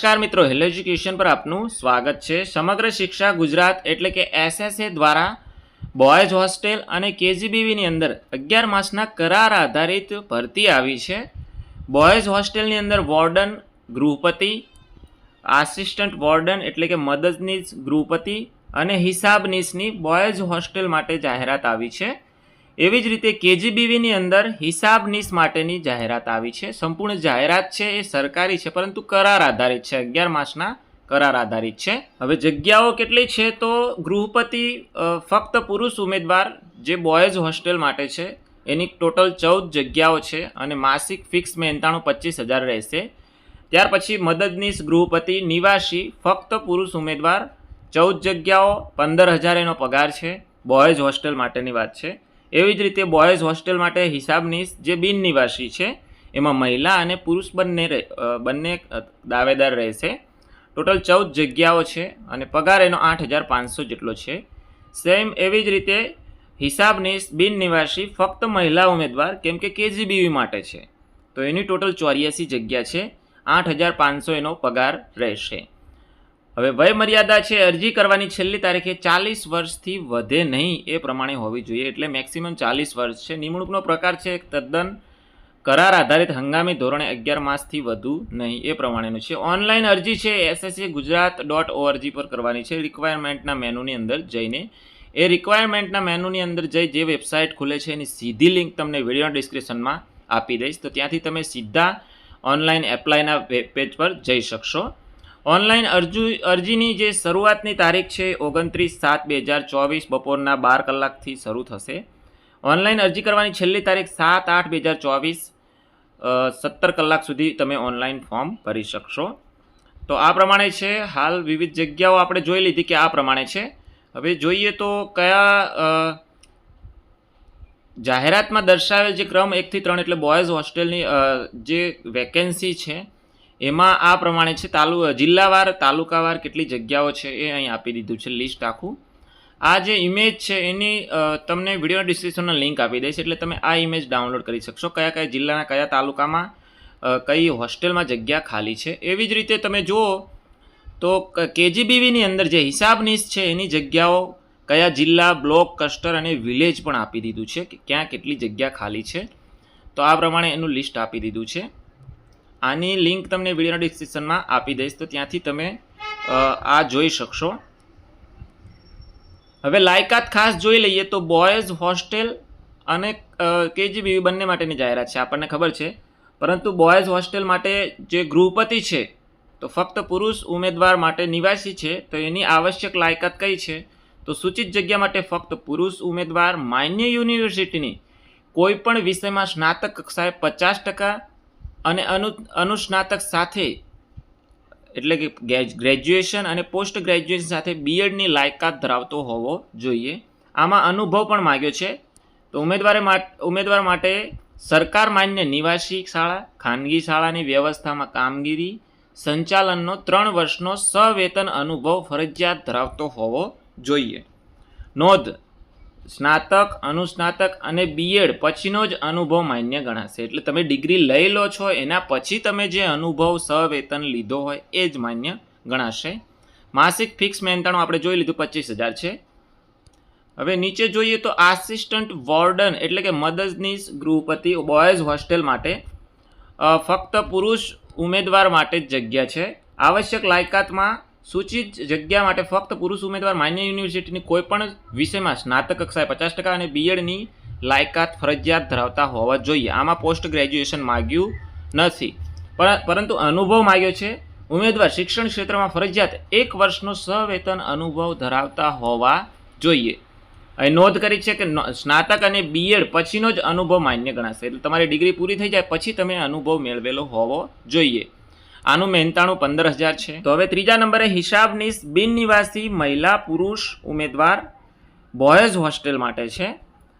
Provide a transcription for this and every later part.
નમસ્કાર મિત્રો, hello education પર આપનું સ્વાગત છે. સમગ્ર શિક્ષા ગુજરાત એટલે કે એસએસએ દ્વારા બોયઝ હોસ્ટેલ અને કેજીબીવીની અંદર અગિયાર માસના કરાર આધારિત ભરતી આવી છે. બોયઝ હોસ્ટેલની અંદર વોર્ડન ગૃહપતિ, આસિસ્ટન્ટ વોર્ડન એટલે કે મદદનીશ ગૃહપતિ અને હિસાબનીશની બોયઝ હોસ્ટેલ માટે જાહેરાત આવી છે. એવી જ રીતે કેજીબીવીની અંદર હિસાબનીશ માટેની જાહેરાત આવી છે. સંપૂર્ણ જાહેરાત છે એ સરકારી છે, પરંતુ કરાર આધારિત છે. અગિયાર માસના કરાર આધારિત છે. હવે જગ્યાઓ કેટલી છે તો ગૃહપતિ ફક્ત પુરુષ ઉમેદવાર, જે બોયઝ હોસ્ટેલ માટે છે, એની ટોટલ ચૌદ જગ્યાઓ છે અને માસિક ફિક્સ મહેનતાણું પચીસ હજાર રહેશે. ત્યાર પછી મદદનીશ ગૃહપતિ, નિવાસી, ફક્ત પુરુષ ઉમેદવાર, ચૌદ જગ્યાઓ, પંદર હજાર એનો પગાર છે. બોયઝ હોસ્ટેલ માટેની વાત છે. એવી જ રીતે બોયઝ હોસ્ટેલ માટે હિસાબનીશ જે બિન નિવાસી છે, એમાં મહિલા અને પુરુષ બંને બંને દાવેદાર રહેશે. ટોટલ ચૌદ જગ્યાઓ છે અને પગાર એનો આઠ હજાર પાંચસો જેટલો છે. સેમ એવી જ રીતે હિસાબનીશ બિન નિવાસી ફક્ત મહિલા ઉમેદવાર કેમ કે કેજીબીવી માટે છે. તો એની ટોટલ ચોર્યાસી જગ્યા છે. આઠ હજાર પાંચસો એનો પગાર રહેશે. હવે વય મર્યાદા છે, અરજી કરવાની છેલ્લી તારીખે ચાલીસ વર્ષથી વધે નહીં એ પ્રમાણે હોવી જોઈએ. એટલે મેક્સિમમ ચાલીસ વર્ષ છે. નિમણૂકનો પ્રકાર છે તદ્દન કરાર આધારિત હંગામી ધોરણે અગિયાર માસથી વધુ નહીં એ પ્રમાણેનું છે. ઓનલાઈન અરજી છે એસએસસી ગુજરાત ડોટ ઓઆરજી પર કરવાની છે. રિક્વાયરમેન્ટના મેનુની અંદર જઈને એ રિક્વાયરમેન્ટના મેનુની અંદર જઈ જે વેબસાઇટ ખુલે છે, એની સીધી લિંક તમને વીડિયો ડિસ્ક્રિપ્શનમાં આપી દઈશ. તો ત્યાંથી તમે સીધા ઓનલાઈન એપ્લાયના પેજ પર જઈ શકશો. ઓનલાઈન અરજી, અરજીની જે શરૂઆતની તારીખ છે ઓગણત્રીસ સાત બે હજાર ચોવીસ બપોરના બાર કલાકથી શરૂ થશે. ઓનલાઈન અરજી કરવાની છેલ્લી તારીખ સાત આઠ બે હજાર ચોવીસ સત્તર કલાક સુધી તમે ઓનલાઈન ફોર્મ ભરી શકશો. તો આ પ્રમાણે છે, હાલ વિવિધ જગ્યાઓ આપણે જોઈ લીધી કે આ પ્રમાણે છે. હવે જોઈએ તો કયા જાહેરાતમાં દર્શાવેલ જે ક્રમ એકથી ત્રણ એટલે બોયઝ હોસ્ટેલની જે વેકેન્સી છે એમાં આ પ્રમાણે છે, તાલુ જિલ્લાવાર, તાલુકાવાર કેટલી જગ્યાઓ છે એ અહીં આપી દીધું છે, લિસ્ટ આખું. આ જે ઇમેજ છે એની તમને વીડિયો ડિસ્ક્રિપ્શનમાં લિંક આપી દઈશ, એટલે તમે આ ઇમેજ ડાઉનલોડ કરી શકશો. કયા કયા જિલ્લાના, કયા તાલુકામાં કઈ હોસ્ટેલમાં જગ્યા ખાલી છે. એવી જ રીતે તમે જુઓ તો કેજીબીવીની અંદર જે હિસાબનીશ છે, એની જગ્યાઓ કયા જિલ્લા, બ્લોક કસ્ટર અને વિલેજ પણ આપી દીધું છે કે ક્યાં કેટલી જગ્યા ખાલી છે. તો આ પ્રમાણે એનું લિસ્ટ આપી દીધું છે. આની લિંક તમને વિડીયોના ડિસ્ક્રિપ્શનમાં આપી દઈશ, તો ત્યાંથી તમે આ જોઈ શકશો. હવે લાયકાત ખાસ જોઈ લઈએ તો બોયઝ હોસ્ટેલ અને કેજીબીવી બંને માટેની જાહેરાત છે, આપણને ખબર છે. પરંતુ બોયઝ હોસ્ટેલ માટે જે ગૃહપતિ છે, તો ફક્ત પુરુષ ઉમેદવાર માટે નિવાસી છે, તો એની આવશ્યક લાયકાત કઈ છે? તો સૂચિત જગ્યા માટે ફક્ત પુરુષ ઉમેદવાર, માન્ય યુનિવર્સિટીની કોઈપણ વિષયમાં સ્નાતક કક્ષાએ પચાસ ટકા અને અનુ, અનુસ્નાતક સાથે, એટલે કે ગ્રેજ- ગ્રેજ્યુએશન અને પોસ્ટ ગ્રેજ્યુએશન સાથે બીએડની લાયકાત ધરાવતો હોવો જોઈએ. આમાં અનુભવ પણ માગ્યો છે. તો ઉમેદવારે ઉમેદવાર માટે સરકાર માન્ય નિવાસી શાળા, ખાનગી શાળાની વ્યવસ્થામાં કામગીરી, સંચાલનનો ત્રણ વર્ષનો સવેતન અનુભવ ફરજિયાત ધરાવતો હોવો જોઈએ. નોંધ સ્નાતક, અનુસ્નાતક અને બીએડ પછીનો જ અનુભવ માન્ય ગણાશે. એટલે તમે ડિગ્રી લઈ લો છો, એના પછી તમે જે અનુભવ સવેતન લીધો હોય, એ જ માન્ય ગણાશે. માસિક ફિક્સ મહેનતાણું આપણે જોઈ લીધું, પચીસ હજાર છે. હવે નીચે જોઈએ તો આસિસ્ટન્ટ વોર્ડન, એટલે કે મદદનીશ ગૃહપતિ, બોયઝ હોસ્ટેલ માટે ફક્ત પુરુષ ઉમેદવાર માટે જ જગ્યા છે. આવશ્યક લાયકાતમાં સૂચિત જગ્યા માટે ફક્ત પુરુષ ઉમેદવાર માન્ય યુનિવર્સિટીની કોઈ પણ વિષયમાં સ્નાતક કક્ષાએ પચાસ ટકા અને બીએડની લાયકાત ફરજિયાત ધરાવતા હોવા જોઈએ. આમાં પોસ્ટ ગ્રેજ્યુએશન માગ્યું નથી. પરંતુ અનુભવ માગ્યો છે. ઉમેદવાર શિક્ષણ ક્ષેત્રમાં ફરજિયાત એક વર્ષનો સવેતન અનુભવ ધરાવતા હોવા જોઈએ. અહીં નોંધ કરી છે કે સ્નાતક અને બીએડ પછીનો જ અનુભવ માન્ય ગણાશે. એટલે તમારી ડિગ્રી પૂરી થઈ જાય, પછી તમે અનુભવ મેળવેલો હોવો જોઈએ. આનું મહેનતાણું પંદર હજાર છે. તો હવે ત્રીજા નંબરે હિસાબનીસ બિન નિવાસી મહિલા, પુરુષ, ઉમેદવાર, બોયઝ હોસ્ટેલ માટે છે.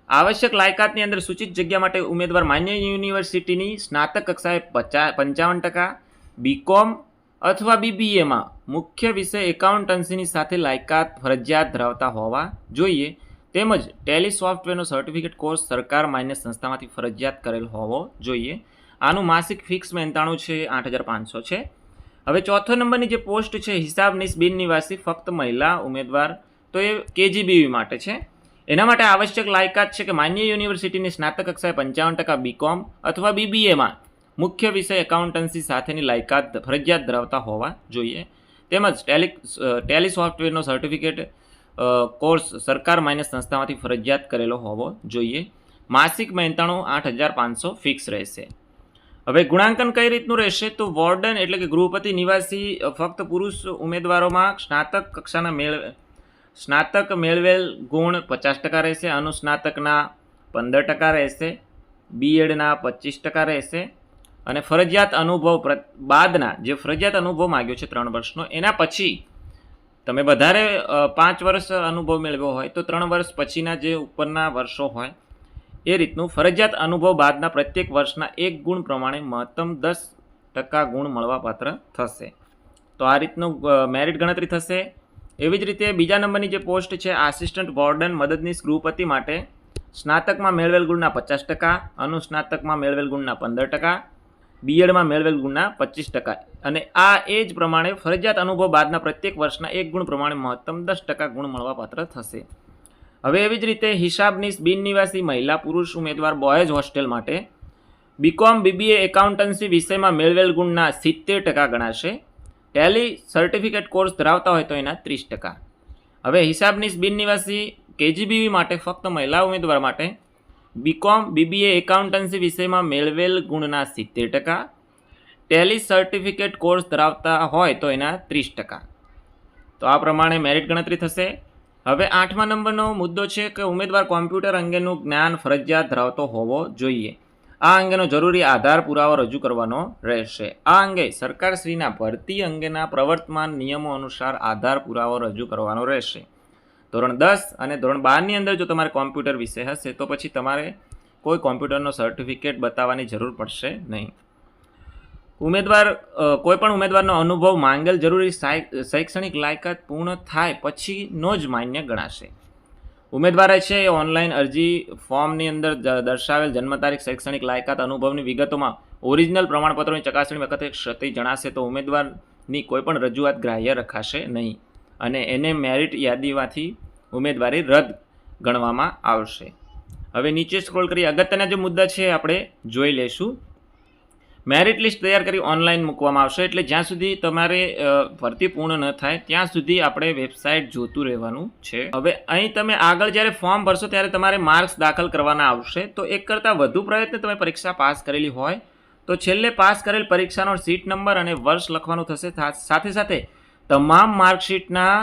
આવશ્યક લાયકાતની અંદર સૂચિત જગ્યા માટે ઉમેદવાર માન્ય યુનિવર્સિટીની સ્નાતક કક્ષાએ પચા, પંચાવન ટકા, બીકોમ અથવા બીબીએમાં મુખ્ય વિષય એકાઉન્ટન્સીની સાથે લાયકાત, ફરજિયાત ધરાવતા હોવા જોઈએ. તેમજ ટેલી સોફ્ટવેરનો સર્ટિફિકેટ કોર્સ સરકાર માન્ય સંસ્થામાંથી ફરજિયાત કરેલ હોવો જોઈએ. આનું માસિક ફિક્સ મહેનતાણું છે આઠ હજાર પાંચસો છે. હવે ચોથો નંબરની જે પોસ્ટ છે, હિસાબનીશ બિન નિવાસી ફક્ત મહિલા ઉમેદવાર, તો એ કેજીબીવી માટે છે. એના માટે આવશ્યક લાયકાત છે કે માન્ય યુનિવર્સિટીની સ્નાતક કક્ષાએ પંચાવન ટકા બીકોમ અથવા બીબીએમાં મુખ્ય વિષય એકાઉન્ટન્સી સાથેની લાયકાત ફરજિયાત ધરાવતા હોવા જોઈએ. તેમજ ટેલી ટેલી સોફ્ટવેરનો સર્ટિફિકેટ કોર્સ સરકાર માન્ય સંસ્થામાંથી ફરજિયાત કરેલો હોવો જોઈએ. માસિક મહેનતાણું આઠ હજાર પાંચસો ફિક્સ રહેશે. હવે ગુણાંકન કઈ રીતનું રહેશે? તો વોર્ડન એટલે કે ગૃહપતિ, નિવાસી, ફક્ત પુરુષ ઉમેદવારોમાં સ્નાતક કક્ષાના મેળ સ્નાતક મેળવેલ ગુણ પચાસ ટકા રહેશે, અનુસ્નાતકના પંદર ટકા રહેશે બીએડના પચીસ ટકા રહેશે અને ફરજિયાત અનુભવ પ્ર- બાદના જે ફરજિયાત અનુભવ માગ્યો છે ત્રણ વર્ષનો, એના પછી તમે વધારે પાંચ વર્ષ અનુભવ મેળવ્યો હોય તો ત્રણ વર્ષ પછીના જે ઉપરના વર્ષો હોય એ રીતનું ફરજિયાત અનુભવ બાદના પ્રત્યેક વર્ષના એક ગુણ પ્રમાણે મહત્તમ દસ ટકા ગુણ મળવાપાત્ર થશે. તો આ રીતનું મેરિટ ગણતરી થશે. એવી જ રીતે બીજા નંબરની જે પોસ્ટ છે આસિસ્ટન્ટ વોર્ડન મદદનીશ ગૃહપતિ માટે સ્નાતકમાં મેળવેલ ગુણના પચાસ ટકા, અનુસ્નાતકમાં મેળવેલ ગુણના પંદર ટકા બીએડમાં મેળવેલ ગુણના પચીસ ટકા. અને આ એ જ પ્રમાણે ફરજિયાત અનુભવ બાદના પ્રત્યેક વર્ષના એક ગુણ પ્રમાણે મહત્તમ દસ ટકા ગુણ મળવાપાત્ર થશે. હવે એવી જ રીતે હિસાબની બિન નિવાસી મહિલા પુરુષ ઉમેદવાર બોયઝ હોસ્ટેલ માટે બીકોમ બીબીએ એકાઉન્ટન્સી વિષયમાં મેળવેલ ગુણના સિત્તેર ટકા ગણાશે. ટેલી સર્ટિફિકેટ કોર્સ ધરાવતા હોય તો એના ત્રીસ ટકા. હવે હિસાબનીશ બિન નિવાસી કેજીબીવી માટે ફક્ત મહિલા ઉમેદવાર માટે બીકોમ બીબીએ એકાઉન્ટન્સી વિષયમાં મેળવેલ ગુણના સિત્તેર ટકા. ટેલી સર્ટિફિકેટ કોર્સ ધરાવતા હોય તો એના ત્રીસ ટકા. તો આ પ્રમાણે મેરિટ ગણતરી થશે. હવે આઠમા નંબરનો મુદ્દો છે કે ઉમેદવાર કોમ્પ્યુટર અંગેનું જ્ઞાન ફરજિયાત ધરાવતો હોવો જોઈએ. આ અંગેનો જરૂરી આધાર પુરાવો રજૂ કરવાનો રહેશે. આ અંગે સરકારશ્રીના ભરતી અંગેના પ્રવર્તમાન નિયમો અનુસાર આધાર પુરાવો રજૂ કરવાનો રહેશે. ધોરણ દસ અને ધોરણ બારની અંદર જો તમારે કોમ્પ્યુટર વિષય હશે તો પછી તમારે કોઈ કોમ્પ્યુટરનો સર્ટિફિકેટ બતાવવાની જરૂર પડશે નહીં. ઉમેદવાર કોઈપણ ઉમેદવારનો અનુભવ માંગેલ જરૂરી શૈક્ષણિક લાયકાત પૂર્ણ થાય પછીનો જ માન્ય ગણાશે. ઉમેદવારે છે એ ઓનલાઈન અરજી ફોર્મની અંદર દર્શાવેલ જન્મ તારીખ, શૈક્ષણિક લાયકાત, અનુભવની વિગતોમાં ઓરિજિનલ પ્રમાણપત્રોની ચકાસણી વખતે ક્ષતિ જણાશે તો ઉમેદવારની કોઈપણ રજૂઆત ગ્રાહ્ય રખાશે નહીં અને એને મેરિટ યાદીમાંથી ઉમેદવારી રદ ગણવામાં આવશે. હવે નીચે સ્ક્રોલ કરી, અગત્યના જે મુદ્દા છે આપણે જોઈ લઈશું. મેરિટ લિસ્ટ તૈયાર કરી ઓનલાઈન મૂકવામાં આવશે. એટલે જ્યાં સુધી તમારે ભરતી પૂર્ણ ન થાય, ત્યાં સુધી આપણે વેબસાઇટ જોતું રહેવાનું છે. હવે અહીં તમે આગળ જ્યારે ફોર્મ ભરશો ત્યારે તમારે માર્ક્સ દાખલ કરવાના આવશે. તો એક કરતાં વધુ પ્રયત્ન તમે પરીક્ષા પાસ કરેલી હોય, તો છેલ્લે પાસ કરેલ પરીક્ષાનો સીટ નંબર અને વર્ષ લખવાનું થશે. સાથે સાથે તમામ માર્કશીટના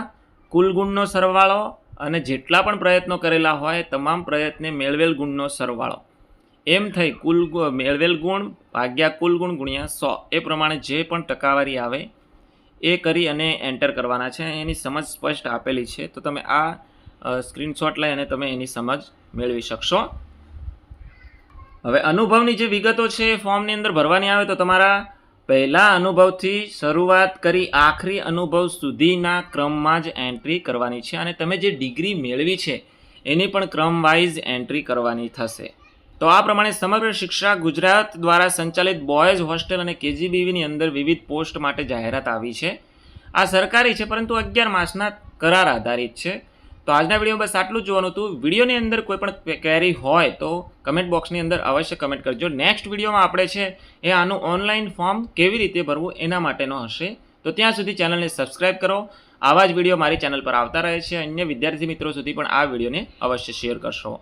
કુલ ગુણનો સરવાળો અને જેટલા પણ પ્રયત્નો કરેલા હોય, તમામ પ્રયત્ને મેળવેલ ગુણનો સરવાળો. એમ થઈ કુલ મેળવેલ ગુણ ભાગ્યા કુલ ગુણ ગુણ્યા સો. એ પ્રમાણે જે પણ ટકાવારી આવે એ કરી અને એન્ટર કરવાના છે. એની સમજ સ્પષ્ટ આપેલી છે. તો તમે આ સ્ક્રીનશોટ લઈ અને તમે એની સમજ મેળવી શકશો. હવે અનુભવની જે વિગતો છે એ ફોર્મની અંદર ભરવાની આવે તો તમારા પહેલા અનુભવથી શરૂઆત કરી આખરી અનુભવ સુધીના ક્રમમાં જ એન્ટ્રી કરવાની છે અને તમે જે ડિગ્રી મેળવી છે, એની પણ ક્રમ વાઇઝ એન્ટ્રી કરવાની થશે. તો આ પ્રમાણે સમગ્ર શિક્ષા ગુજરાત દ્વારા સંચાલિત બોયઝ હોસ્ટેલ અને કેજીબીવીની અંદર વિવિધ પોસ્ટ માટે જાહેરાત આવી છે. આ સરકારી છે, પરંતુ અગિયાર માસના કરાર આધારિત છે. તો આજના વીડિયો બસ આટલું જ જોવાનું હતું. વિડીયોની અંદર કોઈ પણ ક્વેરી હોય તો કમેન્ટ બોક્સની અંદર અવશ્ય કમેન્ટ કરજો. નેક્સ્ટ વિડીયોમાં આપણે છે, એ આનું ઓનલાઈન ફોર્મ કેવી રીતે ભરવું એના માટેનો હશે. તો ત્યાં સુધી ચેનલને સબસ્ક્રાઈબ કરો. આવા જ વીડિયો મારી ચેનલ પર આવતા રહે છે. અન્ય વિદ્યાર્થી મિત્રો સુધી પણ આ વિડીયોને અવશ્ય શેર કરશો.